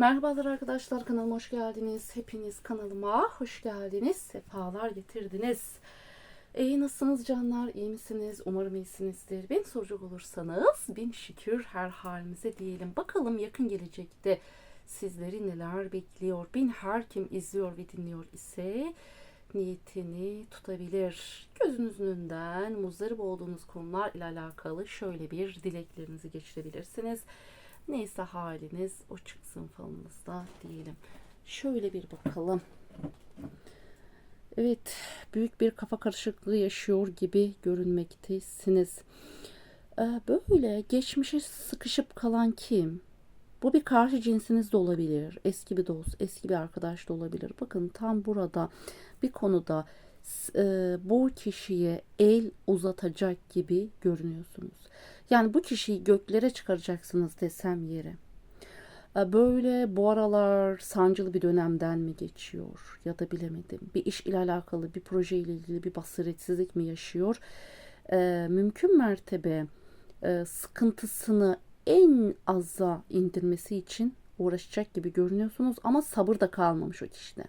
Merhabalar arkadaşlar kanalıma hoş geldiniz. Hepiniz kanalıma hoş geldiniz. Sefalar getirdiniz. İyi nasılsınız canlar? İyi misiniz? Umarım iyisinizdir. Beni soracak olursanız bin şükür her halimize diyelim. Bakalım yakın gelecekte sizleri neler bekliyor? Bin her kim izliyor ve dinliyor ise niyetini tutabilir. Gözünüzün önünden muzdarip olduğunuz konular ile alakalı şöyle bir dileklerinizi geçirebilirsiniz. Neyse haliniz o çıksın falınızda diyelim. Şöyle bir bakalım. Evet, büyük bir kafa karışıklığı yaşıyor gibi görünmektesiniz. Ee, böyle geçmişe sıkışıp kalan kim? Bu bir karşı cinsiniz de olabilir. Eski bir dost, eski bir arkadaş da olabilir. Bakın tam burada bir konuda e, bu kişiye el uzatacak gibi görünüyorsunuz. Yani bu kişiyi göklere çıkaracaksınız desem yere. E, Böyle bu aralar sancılı bir dönemden mi geçiyor ya da bilemedim. Bir iş ile alakalı, bir proje ile ilgili bir basiretsizlik mi yaşıyor? E, mümkün mertebe e, sıkıntısını en aza indirmesi için uğraşacak gibi görünüyorsunuz ama sabır da kalmamış o kişide.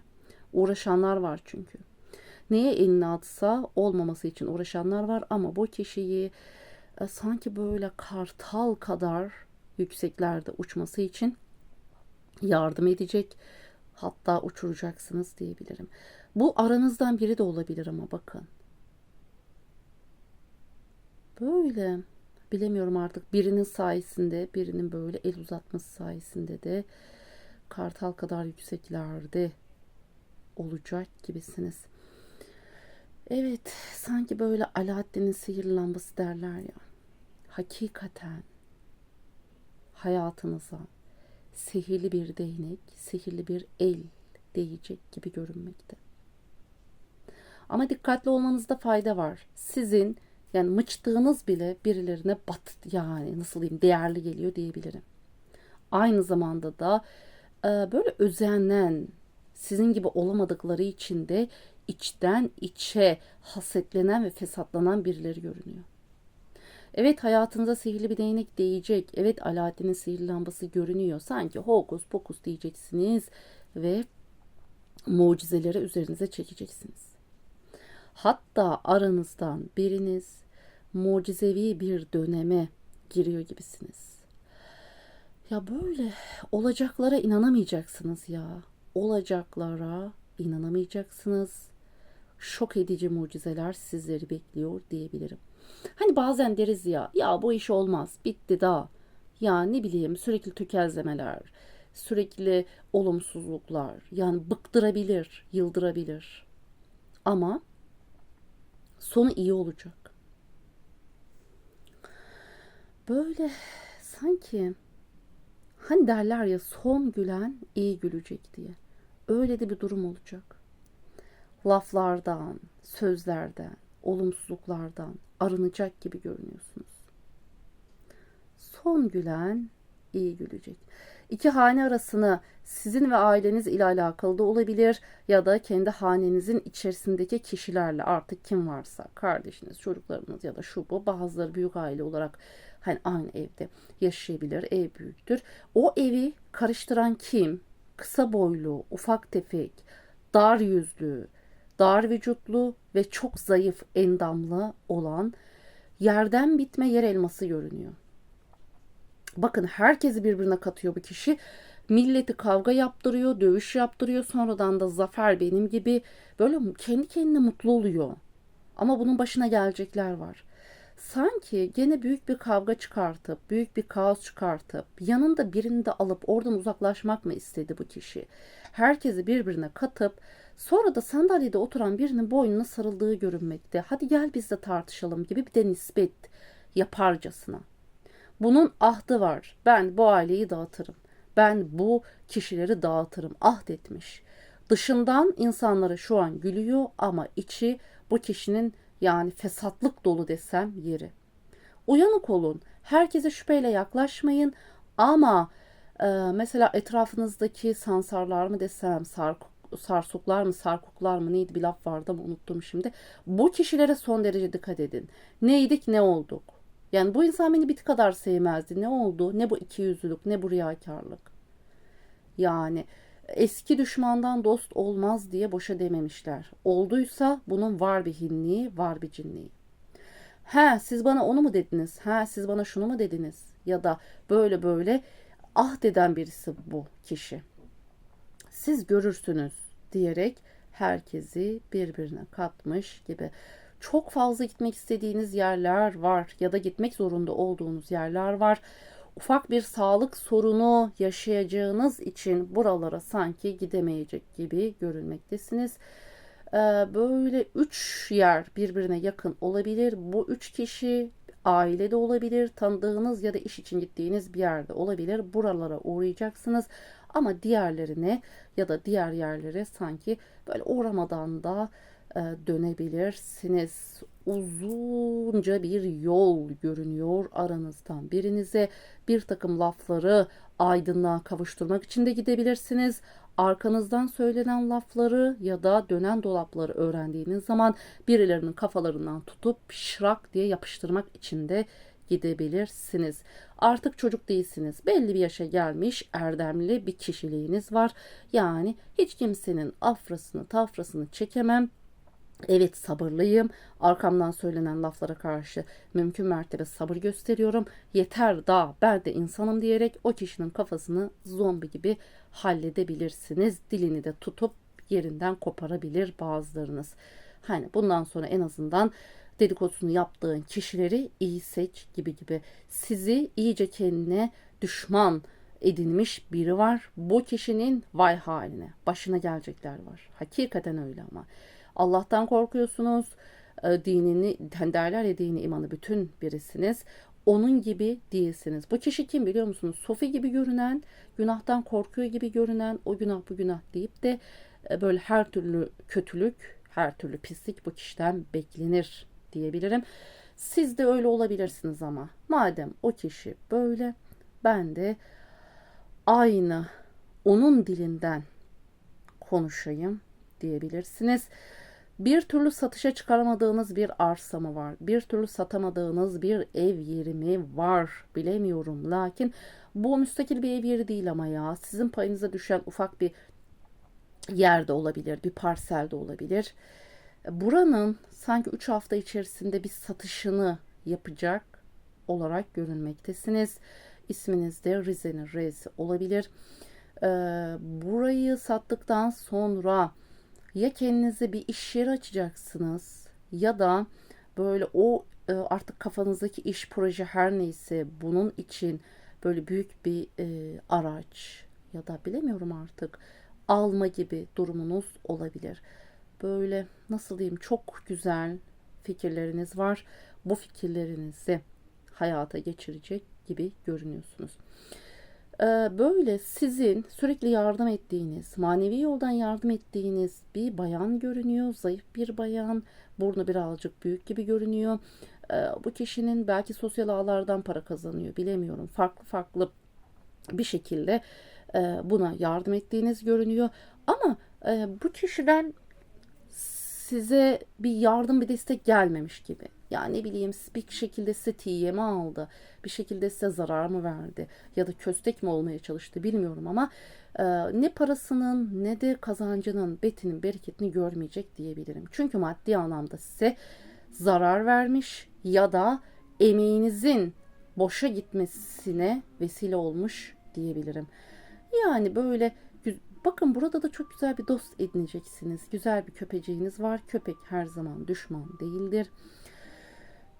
Uğraşanlar var çünkü. Neye elini atsa olmaması için uğraşanlar var ama bu kişiyi e, sanki böyle kartal kadar yükseklerde uçması için yardım edecek hatta uçuracaksınız diyebilirim. Bu aranızdan biri de olabilir ama bakın. Böyle bilemiyorum artık birinin sayesinde birinin böyle el uzatması sayesinde de kartal kadar yükseklerde olacak gibisiniz. Evet, sanki böyle Alaaddin'in sihirli lambası derler ya. Hakikaten hayatınıza sihirli bir değnek, sihirli bir el değecek gibi görünmekte. Ama dikkatli olmanızda fayda var. Sizin yani mıçtığınız bile birilerine bat yani nasıl diyeyim değerli geliyor diyebilirim. Aynı zamanda da e, böyle özenen sizin gibi olamadıkları için de içten içe hasetlenen ve fesatlanan birileri görünüyor. Evet hayatınıza sihirli bir değnek değecek. Evet Alaaddin'in sihirli lambası görünüyor. Sanki hokus pokus diyeceksiniz ve mucizeleri üzerinize çekeceksiniz. Hatta aranızdan biriniz mucizevi bir döneme giriyor gibisiniz. Ya böyle olacaklara inanamayacaksınız ya. Olacaklara inanamayacaksınız. Şok edici mucizeler sizleri bekliyor diyebilirim. Hani bazen deriz ya, ya bu iş olmaz, bitti daha. Ya ne bileyim sürekli tökezlemeler, sürekli olumsuzluklar. Yani bıktırabilir, yıldırabilir. Ama sonu iyi olacak. Böyle sanki hani derler ya son gülen iyi gülecek diye. Öyle de bir durum olacak. Laflardan, sözlerden, olumsuzluklardan arınacak gibi görünüyorsunuz. Son gülen iyi gülecek. İki hane arasını sizin ve aileniz ile alakalı da olabilir ya da kendi hanenizin içerisindeki kişilerle artık kim varsa kardeşiniz, çocuklarınız ya da şu bu bazıları büyük aile olarak hani aynı evde yaşayabilir, ev büyüktür. O evi karıştıran kim? Kısa boylu, ufak tefek, dar yüzlü, dar vücutlu ve çok zayıf endamlı olan yerden bitme yer elması görünüyor. Bakın herkesi birbirine katıyor bu kişi. Milleti kavga yaptırıyor, dövüş yaptırıyor. Sonradan da zafer benim gibi böyle kendi kendine mutlu oluyor. Ama bunun başına gelecekler var. Sanki gene büyük bir kavga çıkartıp, büyük bir kaos çıkartıp, yanında birini de alıp oradan uzaklaşmak mı istedi bu kişi? Herkesi birbirine katıp, sonra da sandalyede oturan birinin boynuna sarıldığı görünmekte. Hadi gel biz de tartışalım gibi bir de nispet yaparcasına. Bunun ahdı var. Ben bu aileyi dağıtırım. Ben bu kişileri dağıtırım. Ahd etmiş. Dışından insanlara şu an gülüyor ama içi bu kişinin yani fesatlık dolu desem yeri. Uyanık olun. Herkese şüpheyle yaklaşmayın ama e, mesela etrafınızdaki sansarlar mı desem, sark, sarsuklar mı, sarkuklar mı neydi bir laf vardı ama unuttum şimdi. Bu kişilere son derece dikkat edin. Neydik ne olduk? Yani bu insan beni bir kadar sevmezdi. Ne oldu? Ne bu ikiyüzlülük, ne bu riyakarlık. Yani eski düşmandan dost olmaz diye boşa dememişler. Olduysa bunun var bir hinliği, var bir cinliği. He siz bana onu mu dediniz? He siz bana şunu mu dediniz? Ya da böyle böyle ah deden birisi bu kişi. Siz görürsünüz diyerek herkesi birbirine katmış gibi. Çok fazla gitmek istediğiniz yerler var ya da gitmek zorunda olduğunuz yerler var. Ufak bir sağlık sorunu yaşayacağınız için buralara sanki gidemeyecek gibi görünmektesiniz. Ee, böyle üç yer birbirine yakın olabilir. Bu üç kişi ailede olabilir, tanıdığınız ya da iş için gittiğiniz bir yerde olabilir. Buralara uğrayacaksınız. Ama diğerlerine ya da diğer yerlere sanki böyle uğramadan da e, dönebilirsiniz. Uzunca bir yol görünüyor aranızdan. Birinize bir takım lafları aydınlığa kavuşturmak için de gidebilirsiniz. Arkanızdan söylenen lafları ya da dönen dolapları öğrendiğiniz zaman birilerinin kafalarından tutup şırak diye yapıştırmak için de gidebilirsiniz. Artık çocuk değilsiniz. Belli bir yaşa gelmiş erdemli bir kişiliğiniz var. Yani hiç kimsenin afrasını tafrasını çekemem. Evet sabırlıyım. Arkamdan söylenen laflara karşı mümkün mertebe sabır gösteriyorum. Yeter da ben de insanım diyerek o kişinin kafasını zombi gibi halledebilirsiniz. Dilini de tutup yerinden koparabilir bazılarınız. Hani bundan sonra en azından dedikodusunu yaptığın kişileri iyi seç gibi gibi. Sizi iyice kendine düşman edinmiş biri var. Bu kişinin vay haline başına gelecekler var. Hakikaten öyle ama. Allah'tan korkuyorsunuz. E, dinini hani derler ya dini imanı bütün birisiniz. Onun gibi değilsiniz. Bu kişi kim biliyor musunuz? Sofi gibi görünen, günahtan korkuyor gibi görünen, o günah bu günah deyip de e, böyle her türlü kötülük, her türlü pislik bu kişiden beklenir diyebilirim. Siz de öyle olabilirsiniz ama madem o kişi böyle ben de aynı onun dilinden konuşayım diyebilirsiniz. Bir türlü satışa çıkaramadığınız bir arsa mı var? Bir türlü satamadığınız bir ev yeri mi var? Bilemiyorum. Lakin bu müstakil bir ev yeri değil ama ya. Sizin payınıza düşen ufak bir yerde olabilir, bir parselde olabilir. Buranın sanki 3 hafta içerisinde bir satışını yapacak olarak görünmektesiniz. İsminiz de Rize'nin R'si olabilir. Ee, burayı sattıktan sonra ya kendinize bir iş yeri açacaksınız ya da böyle o e, artık kafanızdaki iş proje her neyse bunun için böyle büyük bir e, araç ya da bilemiyorum artık alma gibi durumunuz olabilir. Böyle nasıl diyeyim çok güzel fikirleriniz var. Bu fikirlerinizi hayata geçirecek gibi görünüyorsunuz. Ee, böyle sizin sürekli yardım ettiğiniz, manevi yoldan yardım ettiğiniz bir bayan görünüyor. Zayıf bir bayan, burnu birazcık büyük gibi görünüyor. Ee, bu kişinin belki sosyal ağlardan para kazanıyor, bilemiyorum. Farklı farklı bir şekilde e, buna yardım ettiğiniz görünüyor. Ama e, bu kişiden size bir yardım bir destek gelmemiş gibi. Yani ne bileyim bir şekilde size tiye mi aldı? Bir şekilde size zarar mı verdi? Ya da köstek mi olmaya çalıştı bilmiyorum ama e, ne parasının ne de kazancının betinin bereketini görmeyecek diyebilirim. Çünkü maddi anlamda size zarar vermiş ya da emeğinizin boşa gitmesine vesile olmuş diyebilirim. Yani böyle Bakın burada da çok güzel bir dost edineceksiniz. Güzel bir köpeceğiniz var. Köpek her zaman düşman değildir.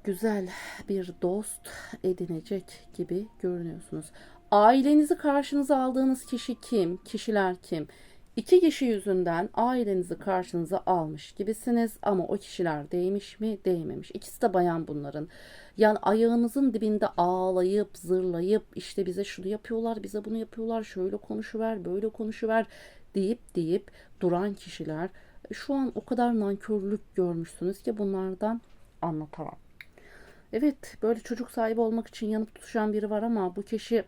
Güzel bir dost edinecek gibi görünüyorsunuz. Ailenizi karşınıza aldığınız kişi kim? Kişiler kim? İki kişi yüzünden ailenizi karşınıza almış gibisiniz ama o kişiler değmiş mi? Değmemiş. İkisi de bayan bunların. Yani ayağınızın dibinde ağlayıp zırlayıp işte bize şunu yapıyorlar, bize bunu yapıyorlar, şöyle konuşuver, böyle konuşuver deyip deyip duran kişiler şu an o kadar nankörlük görmüşsünüz ki bunlardan anlatamam. Evet böyle çocuk sahibi olmak için yanıp tutuşan biri var ama bu kişi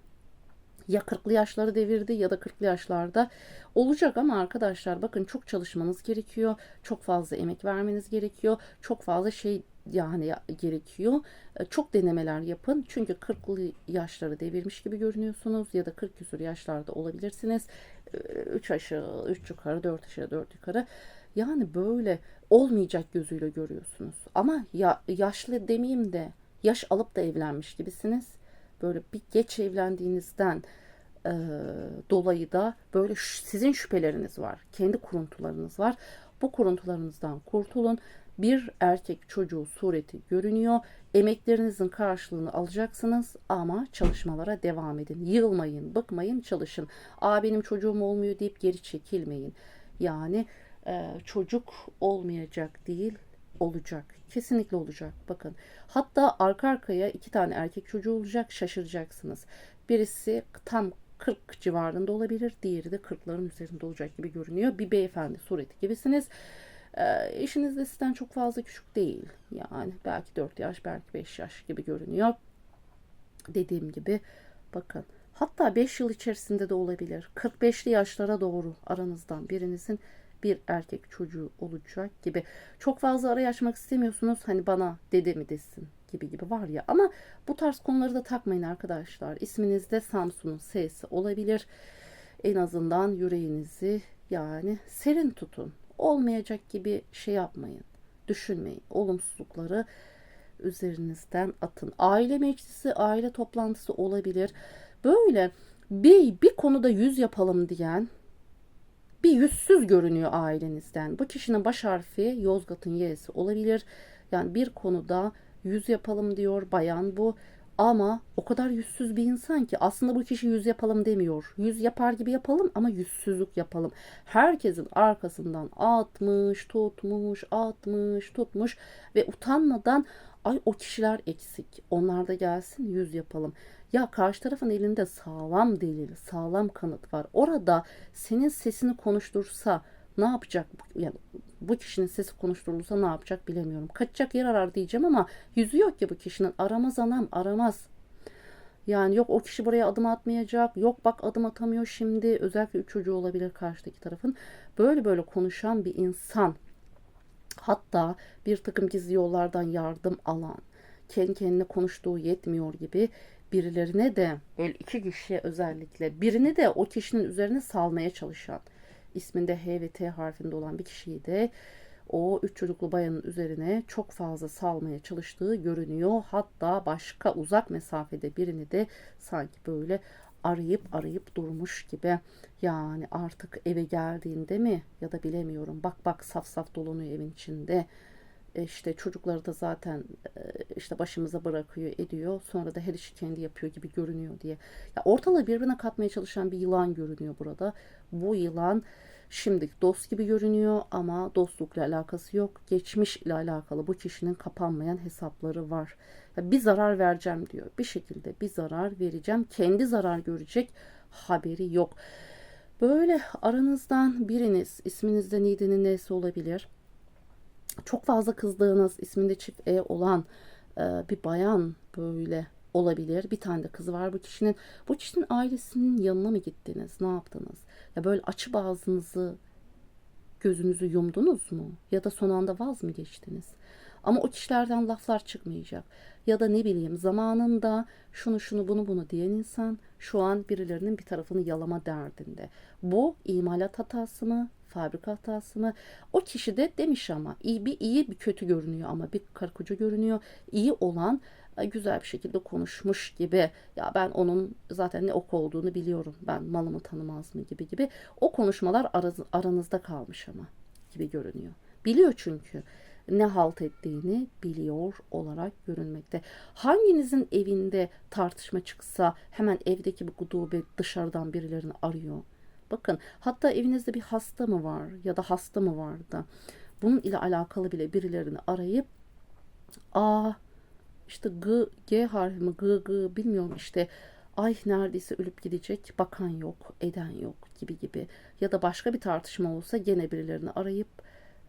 ya 40'lı yaşları devirdi ya da 40'lı yaşlarda olacak ama arkadaşlar bakın çok çalışmanız gerekiyor. Çok fazla emek vermeniz gerekiyor. Çok fazla şey yani ya- gerekiyor. E, Çok denemeler yapın. Çünkü 40'lı yaşları devirmiş gibi görünüyorsunuz ya da 40 küsur yaşlarda olabilirsiniz. 3 aşağı, 3 yukarı, 4 aşağı, 4 yukarı. Yani böyle olmayacak gözüyle görüyorsunuz. Ama ya, yaşlı demeyeyim de yaş alıp da evlenmiş gibisiniz. Böyle bir geç evlendiğinizden e, dolayı da böyle sizin şüpheleriniz var. Kendi kuruntularınız var. Bu kuruntularınızdan kurtulun. Bir erkek çocuğu sureti görünüyor. Emeklerinizin karşılığını alacaksınız ama çalışmalara devam edin. Yılmayın, bıkmayın, çalışın. Aa benim çocuğum olmuyor deyip geri çekilmeyin. Yani e, çocuk olmayacak değil, olacak. Kesinlikle olacak. Bakın. Hatta arka arkaya iki tane erkek çocuğu olacak. Şaşıracaksınız. Birisi tam 40 civarında olabilir. Diğeri de 40'ların üzerinde olacak gibi görünüyor. Bir beyefendi sureti gibisiniz. Ee, eşiniz de sizden çok fazla küçük değil. Yani belki 4 yaş, belki 5 yaş gibi görünüyor. Dediğim gibi bakın. Hatta 5 yıl içerisinde de olabilir. 45'li yaşlara doğru aranızdan birinizin bir erkek çocuğu olacak gibi. Çok fazla araya açmak istemiyorsunuz. Hani bana dede mi desin gibi gibi var ya. Ama bu tarz konuları da takmayın arkadaşlar. İsminizde Samsun'un S'si olabilir. En azından yüreğinizi yani serin tutun. Olmayacak gibi şey yapmayın. Düşünmeyin. Olumsuzlukları üzerinizden atın. Aile meclisi, aile toplantısı olabilir. Böyle bir, bir konuda yüz yapalım diyen bir yüzsüz görünüyor ailenizden. Bu kişinin baş harfi Yozgat'ın Y'si olabilir. Yani bir konuda yüz yapalım diyor bayan bu. Ama o kadar yüzsüz bir insan ki aslında bu kişi yüz yapalım demiyor. Yüz yapar gibi yapalım ama yüzsüzlük yapalım. Herkesin arkasından atmış, tutmuş, atmış, tutmuş ve utanmadan ay o kişiler eksik. Onlar da gelsin yüz yapalım. Ya karşı tarafın elinde sağlam delil, sağlam kanıt var. Orada senin sesini konuştursa ne yapacak? Yani bu kişinin sesi konuşturulursa ne yapacak bilemiyorum. Kaçacak yer arar diyeceğim ama yüzü yok ki bu kişinin. Aramaz anam aramaz. Yani yok o kişi buraya adım atmayacak. Yok bak adım atamıyor şimdi. Özellikle üç çocuğu olabilir karşıdaki tarafın. Böyle böyle konuşan bir insan. Hatta bir takım gizli yollardan yardım alan, kendi kendine konuştuğu yetmiyor gibi birilerine de böyle iki kişiye özellikle birini de o kişinin üzerine salmaya çalışan isminde H ve T harfinde olan bir kişiyi de o üç çocuklu bayanın üzerine çok fazla salmaya çalıştığı görünüyor. Hatta başka uzak mesafede birini de sanki böyle arayıp arayıp durmuş gibi. Yani artık eve geldiğinde mi ya da bilemiyorum. Bak bak saf saf dolanıyor evin içinde. E işte çocukları da zaten e, işte başımıza bırakıyor ediyor. Sonra da her işi kendi yapıyor gibi görünüyor diye. Ya ortalığı birbirine katmaya çalışan bir yılan görünüyor burada. Bu yılan şimdi dost gibi görünüyor ama dostlukla alakası yok. Geçmiş ile alakalı bu kişinin kapanmayan hesapları var. Ya bir zarar vereceğim diyor. Bir şekilde bir zarar vereceğim. Kendi zarar görecek haberi yok. Böyle aranızdan biriniz isminizde Nide'nin nesi olabilir çok fazla kızdığınız isminde çift E olan e, bir bayan böyle olabilir. Bir tane de kızı var bu kişinin. Bu kişinin ailesinin yanına mı gittiniz? Ne yaptınız? Ya böyle açıp ağzınızı gözünüzü yumdunuz mu? Ya da son anda vaz mı geçtiniz? Ama o kişilerden laflar çıkmayacak. Ya da ne bileyim zamanında şunu şunu bunu bunu diyen insan şu an birilerinin bir tarafını yalama derdinde. Bu imalat hatası mı? Fabrika hatası mı? O kişi de demiş ama iyi bir iyi bir kötü görünüyor ama bir karı koca görünüyor. İyi olan e, güzel bir şekilde konuşmuş gibi ya ben onun zaten ne ok olduğunu biliyorum ben malımı tanımaz mı gibi gibi o konuşmalar aranızda kalmış ama gibi görünüyor. Biliyor çünkü ne halt ettiğini biliyor olarak görünmekte. Hanginizin evinde tartışma çıksa hemen evdeki bu gudubet dışarıdan birilerini arıyor. Bakın hatta evinizde bir hasta mı var ya da hasta mı vardı. Bunun ile alakalı bile birilerini arayıp a işte G, G harfi mi G, G bilmiyorum işte ay neredeyse ölüp gidecek bakan yok eden yok gibi gibi ya da başka bir tartışma olsa gene birilerini arayıp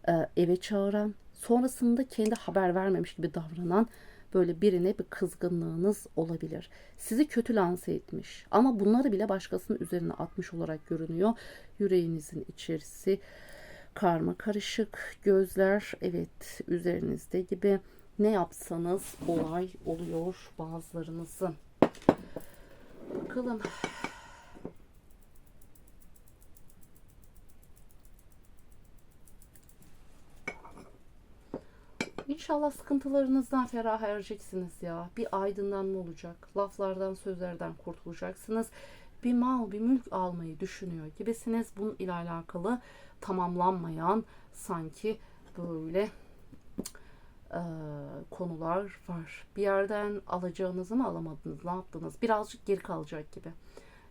e, eve çağıran sonrasında kendi haber vermemiş gibi davranan böyle birine bir kızgınlığınız olabilir. Sizi kötü lanse etmiş ama bunları bile başkasının üzerine atmış olarak görünüyor. Yüreğinizin içerisi karma karışık, gözler evet üzerinizde gibi ne yapsanız olay oluyor bazılarınızın. Bakalım. İnşallah sıkıntılarınızdan ferah ereceksiniz ya. Bir aydınlanma olacak. Laflardan, sözlerden kurtulacaksınız. Bir mal, bir mülk almayı düşünüyor gibisiniz. Bunun ile alakalı tamamlanmayan sanki böyle e, konular var. Bir yerden alacağınızı mı alamadınız? Ne yaptınız? Birazcık geri kalacak gibi.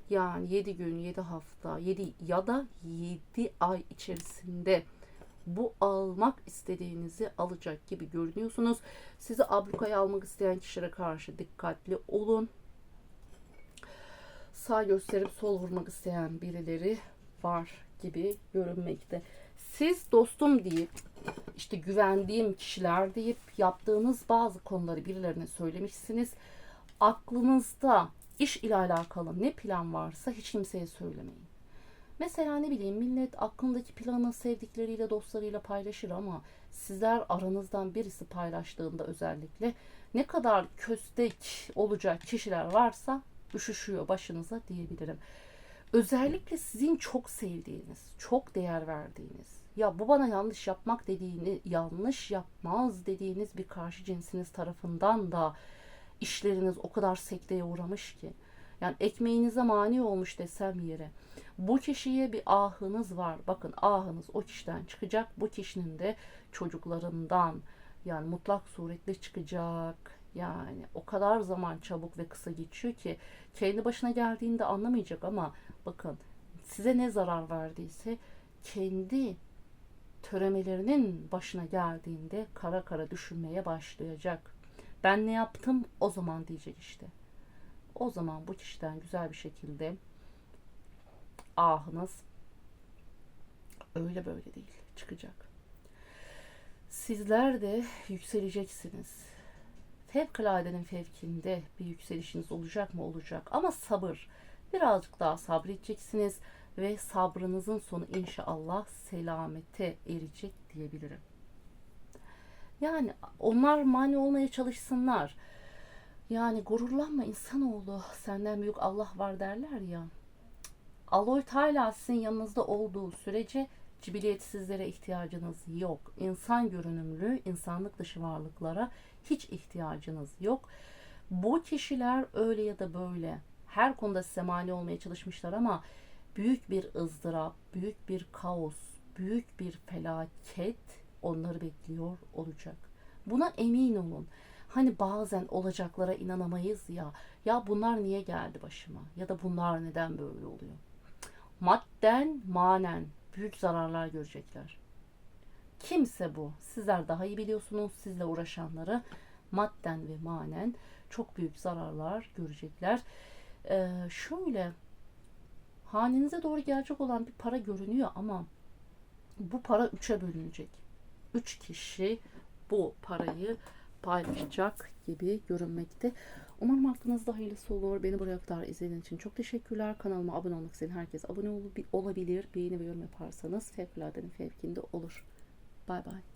Yani 7 gün, 7 hafta, 7 ya da 7 ay içerisinde bu almak istediğinizi alacak gibi görünüyorsunuz. Sizi ablukaya almak isteyen kişilere karşı dikkatli olun. Sağ gösterip sol vurmak isteyen birileri var gibi görünmekte. Siz dostum deyip işte güvendiğim kişiler deyip yaptığınız bazı konuları birilerine söylemişsiniz. Aklınızda iş ile alakalı ne plan varsa hiç kimseye söylemeyin. Mesela ne bileyim millet aklındaki planı sevdikleriyle dostlarıyla paylaşır ama sizler aranızdan birisi paylaştığında özellikle ne kadar köstek olacak kişiler varsa üşüşüyor başınıza diyebilirim. Özellikle sizin çok sevdiğiniz, çok değer verdiğiniz, ya bu bana yanlış yapmak dediğini, yanlış yapmaz dediğiniz bir karşı cinsiniz tarafından da işleriniz o kadar sekteye uğramış ki. Yani ekmeğinize mani olmuş desem yere. Bu kişiye bir ahınız var. Bakın ahınız o kişiden çıkacak. Bu kişinin de çocuklarından yani mutlak suretle çıkacak. Yani o kadar zaman çabuk ve kısa geçiyor ki kendi başına geldiğinde anlamayacak ama bakın size ne zarar verdiyse kendi töremelerinin başına geldiğinde kara kara düşünmeye başlayacak. Ben ne yaptım o zaman diyecek işte. O zaman bu kişiden güzel bir şekilde ahınız öyle böyle değil çıkacak. Sizler de yükseleceksiniz. Fevkaladenin fevkinde bir yükselişiniz olacak mı olacak ama sabır. Birazcık daha sabredeceksiniz ve sabrınızın sonu inşallah selamete erecek diyebilirim. Yani onlar mani olmaya çalışsınlar. Yani gururlanma insanoğlu senden büyük Allah var derler ya. Aloy Teala sizin yanınızda olduğu sürece cibiliyetsizlere ihtiyacınız yok. İnsan görünümlü, insanlık dışı varlıklara hiç ihtiyacınız yok. Bu kişiler öyle ya da böyle her konuda size mani olmaya çalışmışlar ama büyük bir ızdırap, büyük bir kaos, büyük bir felaket onları bekliyor olacak. Buna emin olun. Hani bazen olacaklara inanamayız ya. Ya bunlar niye geldi başıma? Ya da bunlar neden böyle oluyor? Madden, manen büyük zararlar görecekler. Kimse bu. Sizler daha iyi biliyorsunuz. Sizle uğraşanları madden ve manen çok büyük zararlar görecekler. Ee, şöyle hanenize doğru gelecek olan bir para görünüyor ama bu para üçe bölünecek. Üç kişi bu parayı paylaşacak gibi görünmekte. Umarım aklınızda hayırlısı olur. Beni buraya kadar izlediğiniz için çok teşekkürler. Kanalıma abone olmak isteyen herkes abone olabilir. Beğeni ve yorum yaparsanız fevkaladenin fevkinde olur. Bay bay.